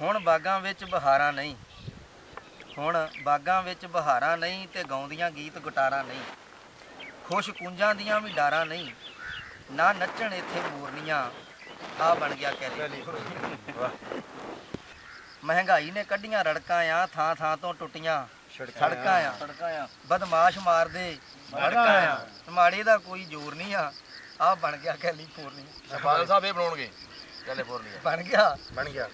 ਹੁਣ ਬਾਗਾਂ ਵਿੱਚ ਬਹਾਰਾਂ ਨਹੀਂ। ਹੁਣ ਬਾਗਾਂ ਵਿੱਚ ਬਹਾਰਾਂ ਨਹੀਂ ਤੇ ਗਾਉਂਦੀਆਂ ਗੀਤ ਗੁਟਾਰਾਂ ਨਹੀਂ। ਖੁਸ਼ ਕੁੰਜਾਂ ਦੀਆਂ ਵੀ ਡਾਰਾਂ ਨਹੀਂ। ਨਾ ਨੱਚਣ ਇੱਥੇ ਮੋਰਨੀਆਂ। ਆ ਬਣ ਗਿਆ ਕੈਲੀ ਮਹਿੰਗਾਈ ਨੇ ਕੱਢੀਆਂ ਰੜਕਾਂ ਆ ਥਾਂ ਥਾਂ ਤੋਂ ਟੁੱਟੀਆਂ। ਸੜਕਾਂ ਆ। ਸੜਕਾਂ ਆ। ਬਦਮਾਸ਼ ਮਾਰਦੇ ਸੜਕਾਂ ਆ। ਮਾੜੇ ਦਾ ਕੋਈ ਜ਼ੋਰ ਨਹੀਂ ਆ। ਆ ਬਣ ਗਿਆ ਕੈਲੀਫੋਰਨੀਆ। ਸਾਹਿਬ ਇਹ ਬਣਾਉਣਗੇ। ਕੈਲੀਫੋਰਨੀਆ। ਬਣ ਗਿਆ। ਬਣ ਗਿਆ।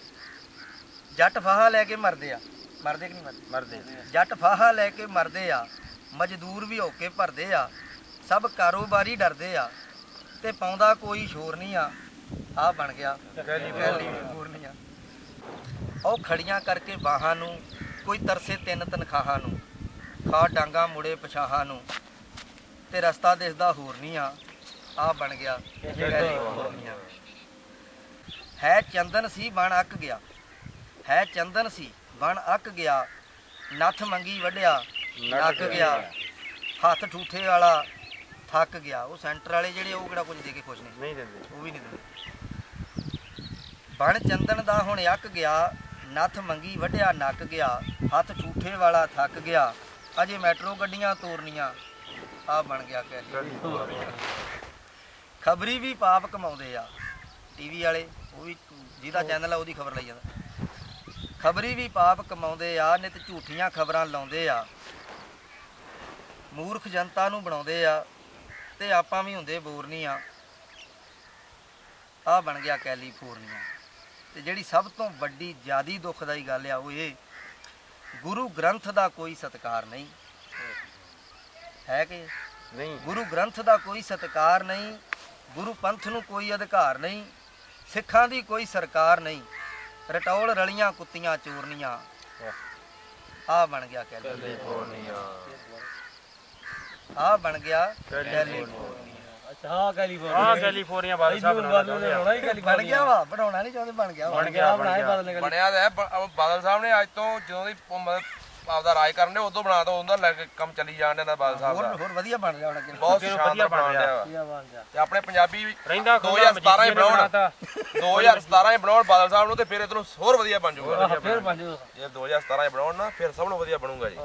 ਜੱਟ ਫਾਹਾ ਲੈ ਕੇ ਮਰਦੇ ਆ। ਮਰਦੇ ਕਿ ਨਹੀਂ ਮਰਦੇ? ਮਰਦੇ ਜੱਟ ਫਾਹਾ ਲੈ ਕੇ ਮਰਦੇ ਆ ਮਜ਼ਦੂਰ ਵੀ ਹੋ ਕੇ ਭਰਦੇ ਆ ਸਭ ਕਾਰੋਬਾਰੀ ਡਰਦੇ ਆ ਤੇ ਪਾਉਂਦਾ ਕੋਈ ਸ਼ੋਰ ਨਹੀਂ ਆ। ਆ ਬਣ ਗਿਆ ਕੈਲੀਫੋਰਨੀਆ ਉਹ ਖੜੀਆਂ ਕਰਕੇ ਬਾਹਾਂ ਨੂੰ ਕੋਈ ਤਰਸੇ ਤਿੰਨ ਤਨਖਾਹਾਂ ਨੂੰ ਖਾ ਡਾਂਗਾ ਮੁੜੇ ਪਛਾਹਾਂ ਨੂੰ ਤੇ ਰਸਤਾ ਦਿਸਦਾ ਹੋਰ ਨਹੀਂ ਆ। ਆ ਬਣ ਗਿਆ ਕੈਲੀਫੋਰਨੀਆ ਹੈ ਚੰਦਨ ਸੀ ਬਣ ਅੱਕ ਗਿਆ। ਹੈ ਚੰਦਨ ਸੀ। ਬਣ ਅੱਕ ਗਿਆ ਨੱਥ ਮੰਗੀ ਵੱਢਿਆ ਨੱਕ ਗਿਆ ਹੱਥ ਠੂਠੇ ਵਾਲਾ ਥੱਕ ਗਿਆ। ਉਹ ਸੈਂਟਰ ਵਾਲੇ ਜਿਹੜੇ ਉਹ ਕਿਹੜਾ ਕੁਝ ਦੇ ਕੇ ਖੁਸ਼ ਨੇ? ਨਹੀਂ ਦਿੰਦੇ। ਉਹ ਵੀ ਨਹੀਂ ਦਿੰਦੇ। ਬਣ ਚੰਦਨ ਦਾ ਹੁਣ ਅੱਕ ਗਿਆ ਨੱਥ ਮੰਗੀ ਵੱਢਿਆ ਨੱਕ ਗਿਆ ਹੱਥ ਠੂਠੇ ਵਾਲਾ ਥੱਕ ਗਿਆ। ਅਜੇ ਮੈਟਰੋ ਗੱਡੀਆਂ ਤੋਰਨੀਆਂ ਆ ਬਣ ਗਿਆ ਕੈਲੀ ਖਬਰੀ ਵੀ ਪਾਪ ਕਮਾਉਂਦੇ ਆ। ਟੀਵੀ ਵਾਲੇ ਉਹ ਵੀ ਜਿਹਦਾ ਚੈਨਲ ਆ ਉਹਦੀ ਖਬਰ ਲਈ ਜਾਂਦਾ। ਖਬਰੀ ਵੀ ਪਾਪ ਕਮਾਉਂਦੇ ਆ ਨਿਤ ਝੂਠੀਆਂ ਖਬਰਾਂ ਲਾਉਂਦੇ ਆ। ਮੂਰਖ ਜਨਤਾ ਨੂੰ ਬਣਾਉਂਦੇ ਆ ਤੇ ਆਪਾਂ ਵੀ ਹੁੰਦੇ ਬੋਰ ਨਹੀਂ ਆ ਆ ਬਣ ਗਿਆ ਕੈਲੀਫੋਰਨੀਆ। ਤੇ ਜਿਹੜੀ ਸਭ ਤੋਂ ਵੱਡੀ ਜਿਆਦੀ ਦੁਖਦਾਈ ਗੱਲ ਆ ਉਹ ਇਹ ਗੁਰੂ ਗ੍ਰੰਥ ਦਾ ਕੋਈ ਸਤਕਾਰ ਨਹੀਂ। ਹੈ ਕਿ ਨਹੀਂ। ਗੁਰੂ ਗ੍ਰੰਥ ਦਾ ਕੋਈ ਸਤਕਾਰ ਨਹੀਂ ਗੁਰੂ ਪੰਥ ਨੂੰ ਕੋਈ ਅਧਿਕਾਰ ਨਹੀਂ ਸਿੱਖਾਂ ਦੀ ਕੋਈ ਸਰਕਾਰ ਨਹੀਂ। ਰਟੌਲ ਰਲੀਆਂ ਕੁੱਤੀਆਂ ਚੋਰਨੀਆਂ। ਆ ਬਣ ਗਿਆ ਕੈਲੀਫੋਰਨੀਆ। ਆ ਬਣ ਗਿਆ ਕੈਲੀਫੋਰਨੀਆ। ਹਾਂ ਕੈਲੀਫੋਰਨੀਆ। ਆਹ ਕੈਲੀਫੋਰਨੀਆ ਹੀ ਬਣ ਗਿਆ ਵਾ ਬਣਾਉਣਾ ਨਹੀਂ ਚਾਹੁੰਦੇ ਬਣ ਗਿਆ ਵਾ। ਬਣ ਗਿਆ ਬਣ ਬਣਾਏ ਗਿਆ। ਬਾਦਲ ਨੇ ਬਣਿਆ ਤਾਂ ਹੈ ਬ- ਬਾਦਲ ਸਾਹਿਬ ਨੇ ਅੱਜ ਤੋਂ ਜਦੋਂ ਦੀ ਮਤਲਬ ਆਪਦਾ ਰਾਜ ਕਰਨ ਦੇ ਉਦੋਂ ਬਣਾ ਤਾ ਉਹਦਾ ਲੈ ਕੇ ਕੰਮ ਚੱਲੀ ਜਾਣ ਦੇ ਨਾਲ ਬਾਦਲ ਸਾਹਿਬ ਹੋਰ ਦਾ। ਹੋਰ ਵਧੀਆ ਬਣ ਗਿਆ ਹੁਣ ਅੱਗੇ। ਬਹੁਤ ਵਧੀਆ ਸ਼ਾਨਦਾਰ ਬਣ ਬਣ ਰਿਹਾ। ਕੈਲੀਫੋਰਨੀਆ ਬਣ ਗਿਆ। ਤੇ ਆਪਣੇ ਪੰਜਾਬੀ ਵੀ ਰਹਿੰਦਾ 2017 ਹੀ ਬਣਾਉਣ। 2017 ਹੀ ਬਣਾਉਣ ਬਾਦਲ ਸਾਹਿਬ ਨੂੰ ਤੇ ਫਿਰ ਇਧਰੋਂ ਹੋਰ ਵਧੀਆ ਬਣ ਜਾਊਗਾ। ਫਿਰ ਬਣ ਜਾਊਗਾ। ਜੇ 2017 ਹੀ ਬਣਾਉਣ ਨਾ ਫਿਰ ਸਭ ਨੂੰ ਵਧੀਆ ਬਣੂਗਾ ਜੀ।